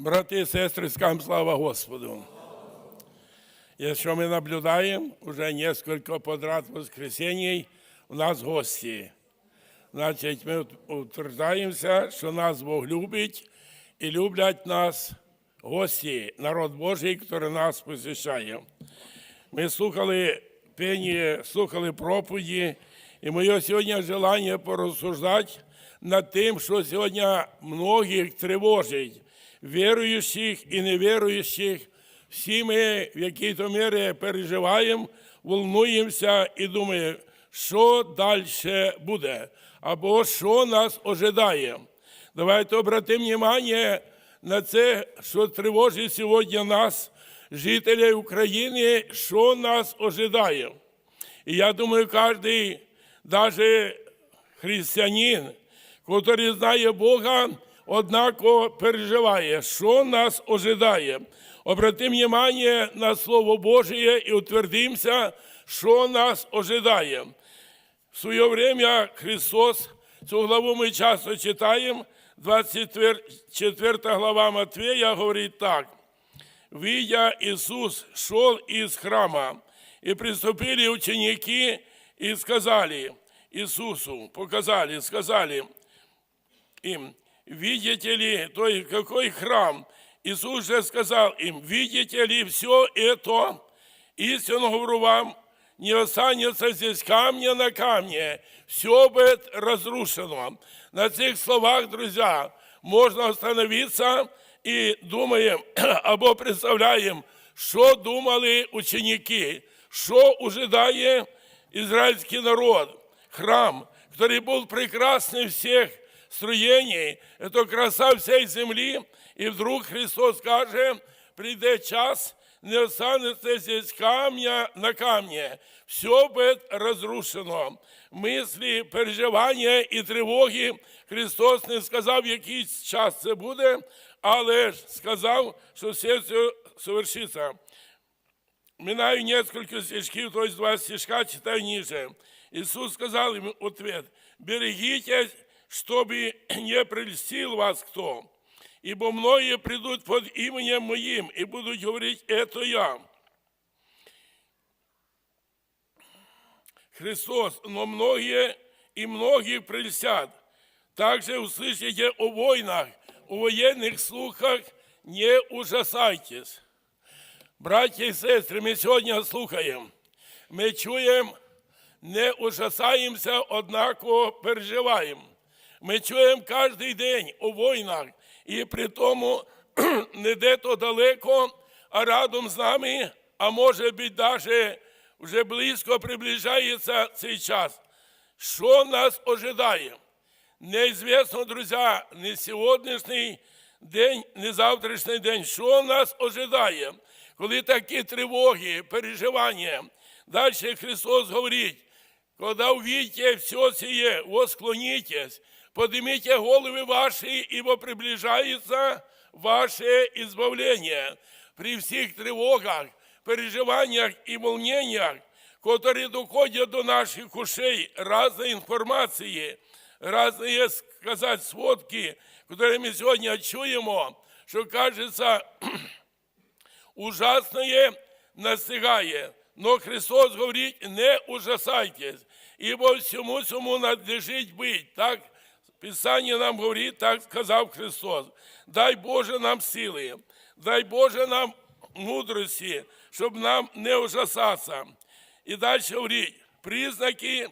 Брати і сестри, скам слава Господу. Якщо ми наблюдаем уже несколько подряд воскресений, у нас гості. Значить, ми утверждаємося, що нас Бог любить і люблять нас гості, народ Божий, який нас посещає. Ми слухали пені, слухали проповіді, і моє сьогодні желання порозсуждати над тим, що сьогодні многих тривожить, віруючих і невіруючих. Всі ми в якій-то мірі переживаємо, волнуємося і думаємо, що далі буде, або що нас ожидає. Давайте обратимо увагу на це, що тривожить сьогодні нас, жителів України, що нас ожидає. І я думаю, кожен, навіть християнин, який знає Бога, однаково переживає, що нас ожидає. Обратимо внимание на Слово Божие і утвердимося, що нас ожидає. В своє время Христос, цю главу ми часто читаємо, 24 глава Матвея говорить так. Видя Иисус шел из храма, и приступили ученики и сказали Иисусу, показали, сказали им, видите ли, то есть какой храм? Иисус же сказал им, видите ли все это? Истинно говорю вам, не останется здесь камня на камне, все будет разрушено. На цих словах, друзья, можно остановиться и думаем, або представляем, що думали ученики, що ожидає израильский народ. Храм, который был прекрасный всех строений, это краса всей земли, и вдруг Христос скажет, придет час, не останется здесь камня на камне, все будет разрушено. Мислі, переживання і тривоги Христос не сказав, який час це буде, але ж сказав, що все це совершится. Минаю несколько стишков, то есть два стишка, читаю ниже. Иисус сказал им ответ, берегитесь, чтобы не прельстил вас кто, ибо многие придут под именем моим и будут говорить, это я. Христос, но многие и многие прельстят. Также услышите о войнах, о военных слухах, не ужасайтесь. Браті і сестри, ми сьогодні слухаємо, ми чуємо, не ужасаємося, однаково переживаємо. Ми чуємо кожен день у війнах, і при тому не де-то далеко, а радом з нами, а може бути навіть вже близько приближається цей час. Що нас ожидає? Неізвісно, друзі, не сьогоднішній день, не завтрашній день. Що нас ожидає? Коли такі тривоги, переживання, далі Христос говорить, когда увидите все сие, восклонитесь, поднимите головы ваши, ибо приближается ваше избавление. При всех тревогах, переживаниях и волнениях, которые доходят до наших ушей, разной информации, разные, сказать, сводки, которые мы сегодня чуем, что кажется, ужасное настигає. Но Христос говорить, не ужасайтесь, ибо всьому цьому надлежить быть. Так Писание нам говорит, так сказав Христос. Дай Боже нам сили, дай Боже нам мудрості, щоб нам не ужасатися. І далі говорить, признаки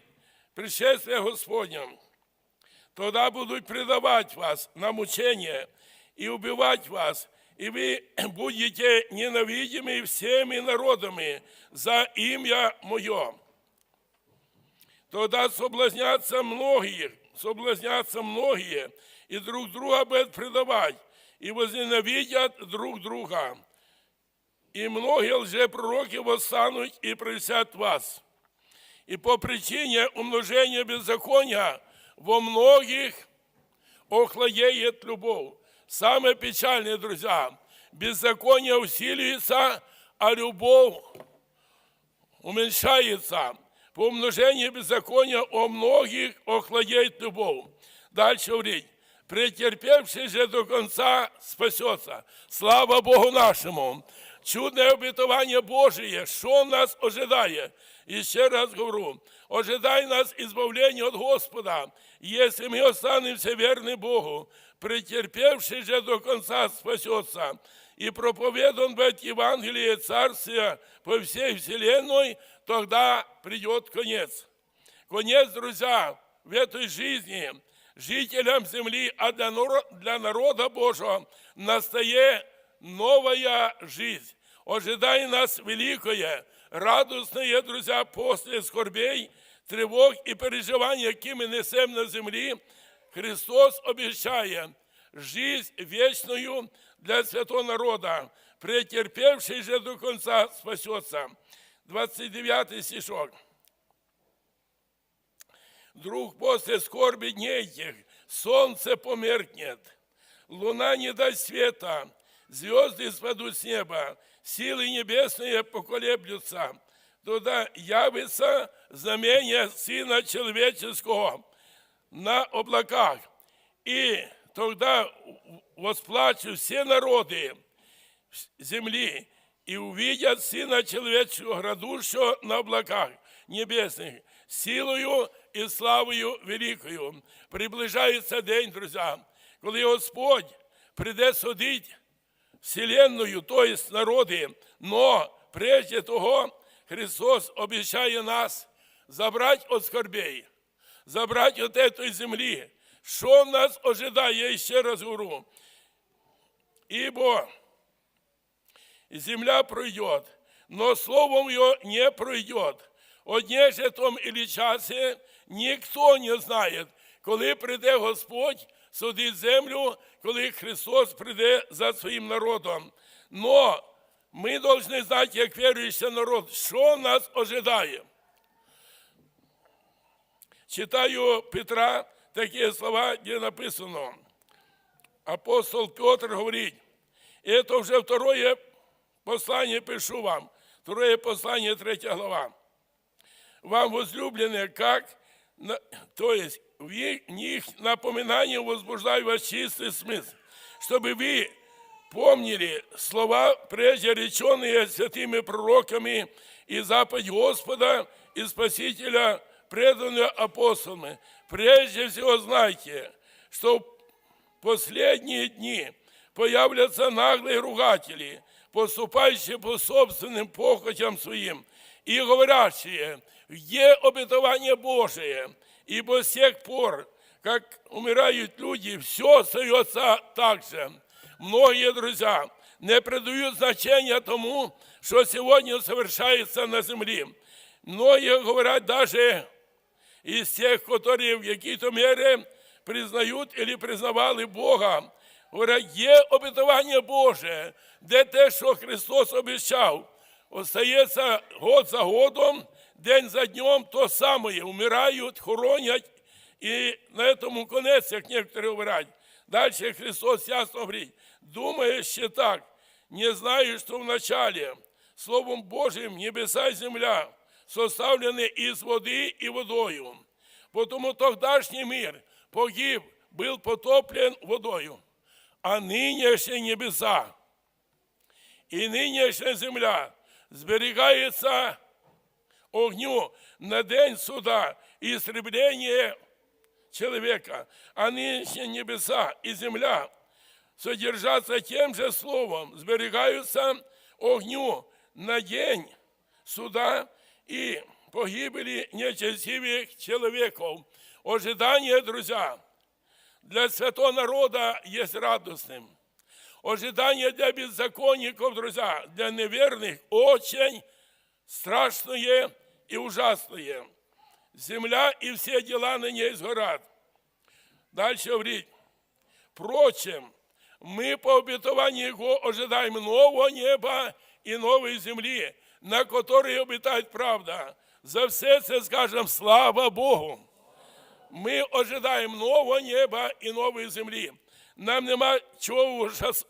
пришествия Господня. Тогда будут предавать вас на мучение и убивать вас, и вы будете ненавидимы всеми народами за имя Мое. Тогда соблазнятся многие, соблазнятся многие, и друг друга будут предавать, и возненавидят друг друга. И многие лжепророки восстанут и прельстят вас. И по причине умножения беззакония во многих охладеет любовь. Самое печальное, друзья, беззаконие усиливается, а любовь уменьшается. По умножению беззакония о многих охладеет любовь. Дальше говорить, претерпевший же до конца спасется. Слава Богу нашему! Чудне обетование Божие, що нас ожидає? І раз говорю, ожидай нас избавлення от Господа, если мы останемся верны Богу, претерпевший же до конца спасется. И проповедан будет Евангелие Царствия по всей вселенной, тогда придет конец. Конец, друзья, в этой жизни жителям земли, а для народа Божьего настає новая жизнь. Ожидай нас великое, радостное, друзья, после скорбей, тревог и переживаний, які ми несем на землі, Христос обещає жизнь вечную для святого народа, претерпевший же до конца спасется. 29 стишок. Вдруг после скорби дней этих солнце померкнет, луна не даст света, звезды спадут с неба, силы небесные поколеблются. Туда явится знамение Сына Человеческого на облаках. И тогда восплачут все народы земли и увидят Сына Человеческого, градущего на облаках небесных, силою і славою великою. Приближається день, друзі, коли Господь прийде судити вселенную, то есть народи, но прежде того Христос обещає нас забрати от скорбей, забрати от этой землі. Що нас ожидає, я ще раз говорю. Ибо земля пройдет, но словом ее не пройдет. Одне же том или часе ніхто не знає, коли прийде Господь судить землю, коли Христос прийде за своїм народом. Но ми повинні знати, як віруючий народ, що нас ожидає. Читаю Петра такі слова, де написано. Апостол Петр говорить, это вже второе послание пишу вам, второе послание, третья глава. Вам, возлюбленные, как, на- то есть в их- них напоминание возбуждаю вас чистый смысл, чтобы вы помнили слова, прежде реченные святыми пророками и заповедь Господа и Спасителя, преданные апостолами. Прежде всего знайте, что в последние дни появятся наглые ругатели, поступающие по собственным похотям своим, и говорящие, где обетование Божие, ибо с тех пор, как умирают люди, все остается так же. Многие друзья не придают значения тому, что сегодня совершается на земле. Многие говорят даже из тех, которые в какій-то мірі признають или признавали Бога. Говорять, є обетування Боже, де те, що Христос обіцяв, остається год за годом, день за днем то саме. Умирають, хоронять, і на цьому конець, як некоторі говорять. Далі Христос ясно говорить, думає ще так, не знаю, що вначале Словом Божьим небеса и земля составлены из воды и водою. Потому тогдашний мир погиб, был потоплен водою. А нынешние небеса и нынешняя земля сберегается огню на день суда и истребления человека. А нынешние небеса и земля содержатся тем же словом, сберегаются огню на день суда и погибели нечестивых человеков. Ожидание, друзья, для святого народа есть радостным. Ожидание для беззаконников, друзья, для неверных очень страшное и ужасное. Земля и все дела на ней сгорят. Дальше говорит, Впрочем, мы по обетованию Его ожидаем нового неба и новой земли, на которой обитает правда. За все це скажем слава Богу. Ми ожидаємо нового неба і нової землі. Нам нема чого ужас-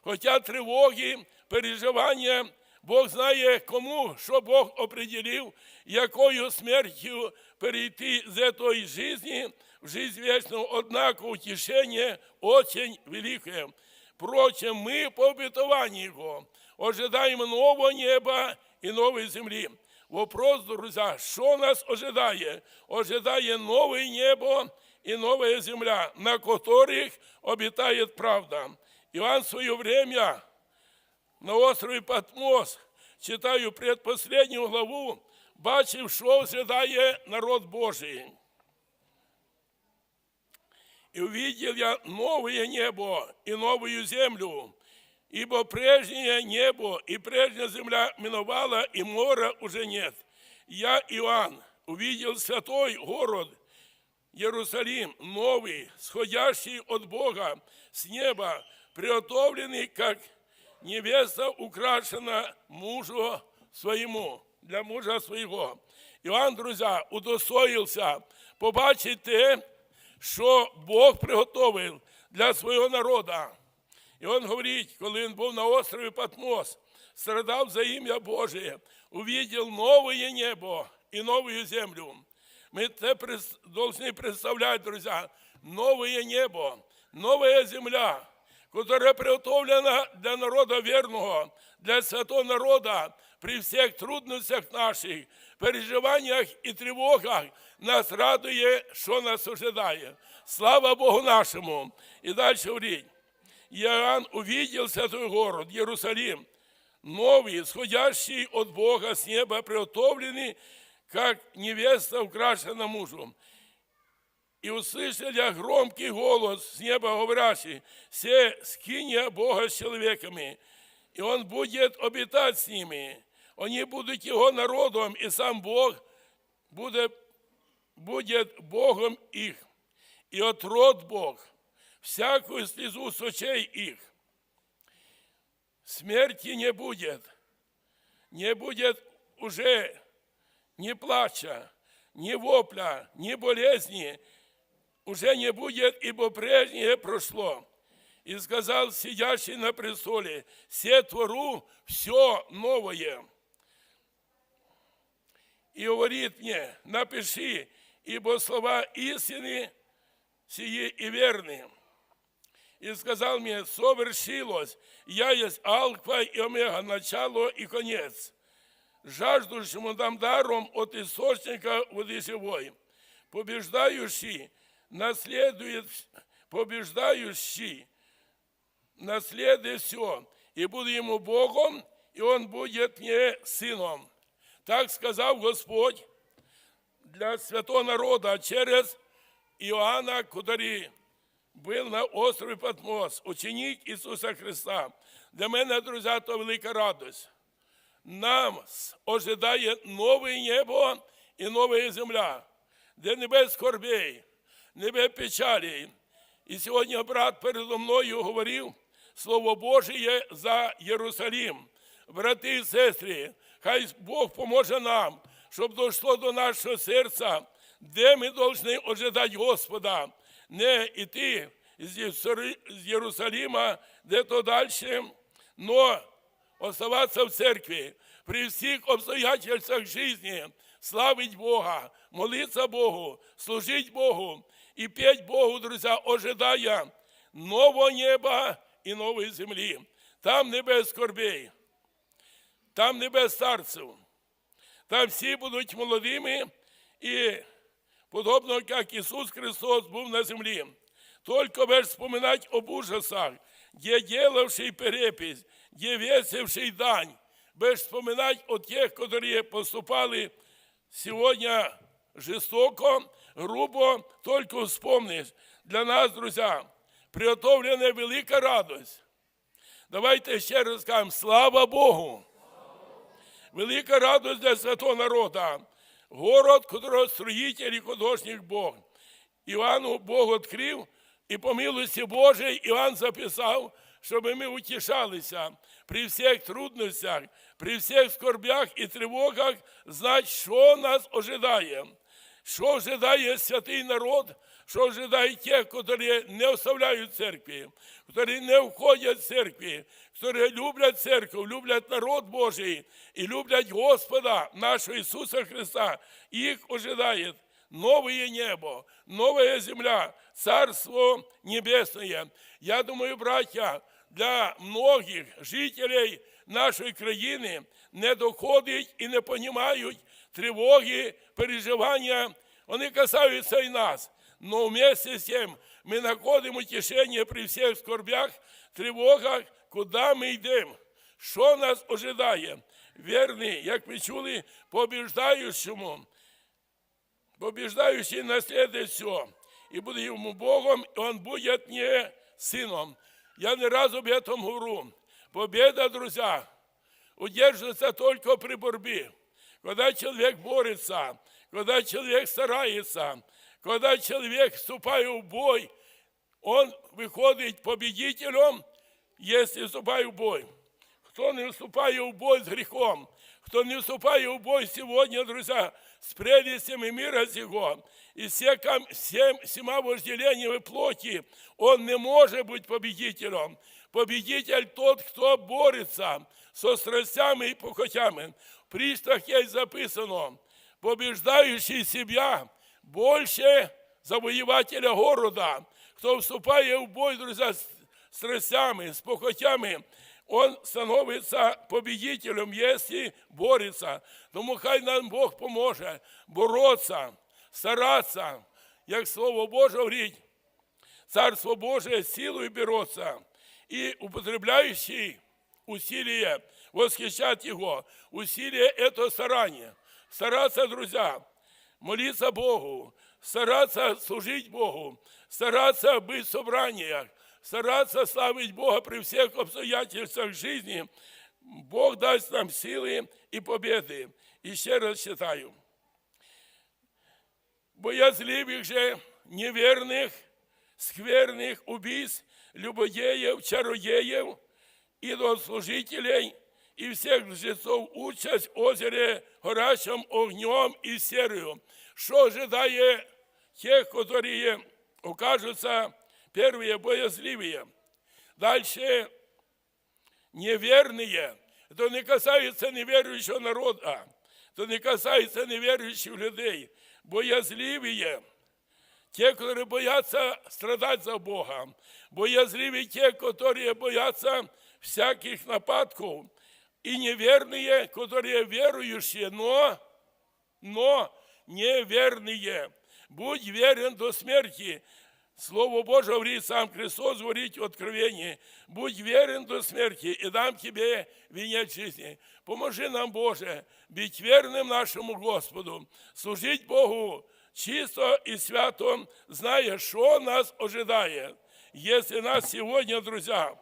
хоча тривоги, переживання, Бог знає кому, що Бог определив, якою смертю перейти з цієї житті в жизнь вечную, однако утешение очень великое. Впрочем, мы по обетованию Его ожидаем нового неба и новой земли. Вопрос, друзья, що нас ожидає? Ожидає нове небо і нова земля, на которых обитает правда. Иван в свое время на острові Патмос, читаю предпоследню главу, бачив, що ожидає народ Божий. И увидел я новое небо и новую землю, ибо прежнее небо и прежняя земля миновала, и мора уже нет. Я, Иоанн, увидел святой город Иерусалим, новый, сходящий от Бога с неба, приготовленный, как невеста украшена мужу своєму, для мужа свого. Іван, друзі, удостоївся побачити те, що Бог приготовив для свого народу. І він говорить, коли він був на острові Патмос, страдав за ім'я Боже, увидел новое небо і новую землю. Мы это прес- должны представлять, друзья, новое небо, новая земля, которая приготовлена для народа верного, для святого народа, при всех трудностях наших, переживаннях і тривогах нас радує, що нас ожидає. Слава Богу нашому. І далі говорить. Иоанн увидел святой город, Иерусалим, новый, исходящий от Бога с неба, приготовленный, как невеста украшена мужем. И услышал я громкий голос с неба говорящий, «Се скиния Бога с человеками, и Он будет обитать с ними. Они будут Его народом, и сам Бог будет, будет Богом их. И отрод Бог Всякую слезу с очей их. Смерти не будет, не будет уже ни плача, ни вопля, ни болезни, уже не будет, ибо прежнее прошло. И сказал сидящий на престоле, все твору все новое. И говорит мне, напиши, ибо слова истины сии и верны. И сказал мне, совершилось, я есть Алфа и Омега, начало и конец. Жаждущему дам даром от источника воды живой. Побеждающий наследует, побеждающий наследует все, и буду ему Богом, и он будет мне сыном. Так сказав Господь для святого народа через Иоанна, который був на острові Патмос, ученик Ісуса Христа. Для мене, друзі, то велика радость. Нам ожидає нове небо і нова земля, де не без скорбей, не без печалі. І сьогодні брат передо мною говорив Слово Божє за Єрусалим. Брати і сестри, хай Бог поможе нам, щоб дійшло до нашого серця, де ми повинні ожидати Господа, не йти з Єрусалима, де далі, но оставаться в церкви при всіх обстоятельствах жизни, славить Бога, молиться Богу, служить Богу і петь Богу, друзі, ожидая нового неба і нової землі. Там не без скорбей, там не без старців. Там всі будуть молодими і подобно, як Ісус Христос був на землі. Только без вспоминать об ужасах, где делавший перепись, где весивший дань, без вспоминать о тех, которые поступали сегодня жестоко, грубо, только вспомнишь. Для нас, друзья, приготовлена велика радость. Давайте ще раз скажемо, слава Богу! Велика радость для святого народа. Город, которого строитель и художник Бог. Івану Бог відкрив, і по милості Божій Іван записав, щоб ми утішалися при всіх трудностях, при всіх скорбях і тривогах, знати, що нас ожидає. Що ожидає святий народ, що ожидає тих, які не оставляють церкви, які не входять в церкви, які люблять церкву, люблять народ Божий і люблять Господа нашого Ісуса Христа. Їх ожидає новое небо, новая земля, Царство Небесное. Я думаю, братья, для многих жителей нашої країни не доходить і не розуміють тривоги, переживання. Вони касаються і нас. Но вместе з тим ми знаходимо тішення при всіх скорбях, тривогах, куди ми йдемо, що нас ожидає. Вірний, як ми чули, побіждаючому, побіждаючий наслідує все. И буде ему Богом, и он будет не сыном. Я не раз об этом говорю. Победа, друзья, удерживается только при борьбе. Когда человек борется, когда человек старается, когда человек вступает в бой, он выходит победителем, если вступает в бой. Кто не вступає в бой з гріхом, хто не вступає в бой сьогодні, друзі, з прелестями мира сего, и все, всем, всема вожделениями плоти, он не может быть победителем. Победитель тот, кто борется со страстями и похотями. В пристах есть записано, побеждающий себя больше завоевателя города. Кто вступает в бой, друзья, с страстями, с похотями, он становится победителем, если борется. Тому хай нам Бог поможе бороться, стараться, як Слово Боже говорить, Царство Божие силой берется, и употребляющий усилие восхищать Его, усилие – это старание. Стараться, друзья, молиться Богу, стараться служить Богу, стараться быть в собраниях, стараться славить Бога при всех обстоятельствах жизни, Бог даст нам силы и победы. И ще раз читаю. Боязливых же, неверных, скверных убийц, любодеев, чародеев, идолослужителей и всех лжецов участь озере горящим огнем и серою, что ожидает тех, которые окажутся первые боязливые. Дальше неверные. Это не касается неверующего народа, это не касается неверующих людей. Боязливые, те, которые боятся страдать за Бога. Боязливые те, которые боятся всяких нападков. И неверные, которые верующие, но, но неверные. Будь верен до смерти. Слово Божье говорит, сам Христос говорит в Откровении, будь верен до смерти, и дам тебе венец жизни. Поможи нам, Боже, быть верным нашему Господу, служить Богу чисто и свято, зная, что нас ожидает. Если нас сегодня, друзья,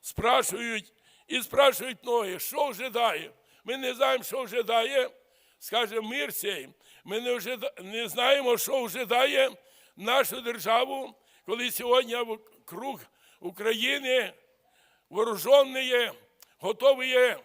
спрашивают и спрашивают многие, что ожидает, мы не знаем, что ожидает, скажем, мир сей, ми не, ожида... не знаємо, що ожидає нашу державу, коли сьогодні круг України вооружені, готові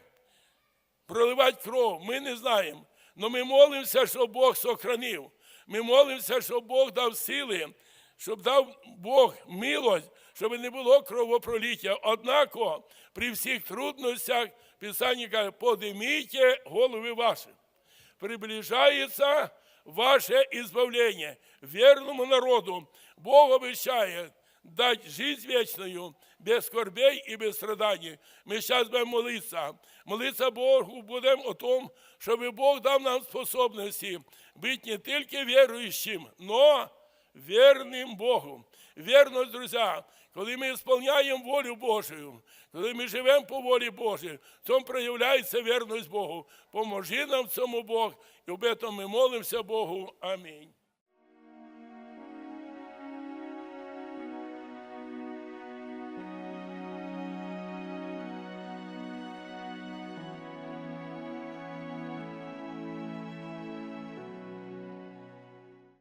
проливати кров. Ми не знаємо. Але ми молимося, щоб Бог сохранив. Ми молимося, щоб Бог дав сили, щоб дав Бог милость, щоб не було кровопроліття. Однако при всіх трудностях Писання каже, подиміть голови ваші. Приближается ваше избавление. Верному народу Бог обещает дать жизнь вечную, без скорбей и без страданий. Мы сейчас будем молиться. Молиться Богу будем о том, чтобы Бог дал нам способности быть не только верующим, но верним Богу. Верность, друзья, коли ми сповняємо волю Божию, коли ми живемо по волі Божій, в цьому проявляється вірність Богу. Поможи нам в цьому Бог, і об этом ми молимося Богу. Амінь.